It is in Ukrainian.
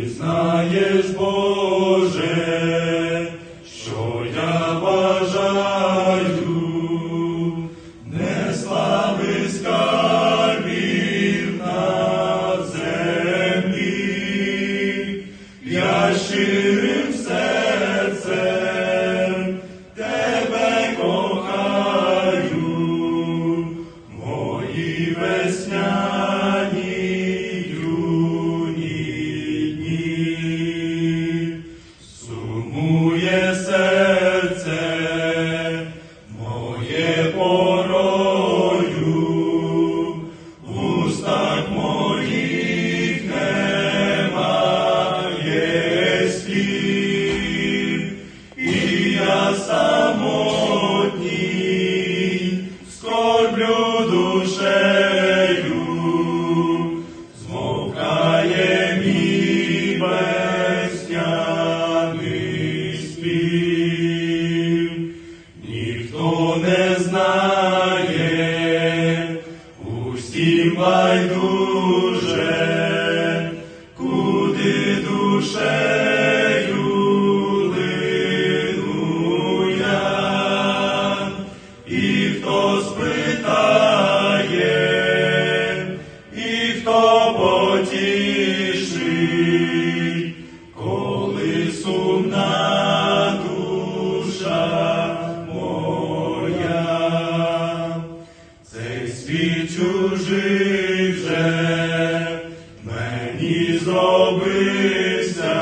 Знаєш, Боже, що я бажаю, не слави скарбів на землі, я щирим серцем тебе кохаю, мої весняні Серце моє порою, устах моїх я самотній скорблю душею, змовкає мій весняний знає, усім байдуже, куди лину і хто спитає, і хто потішить, коли сумна вже мені зробився,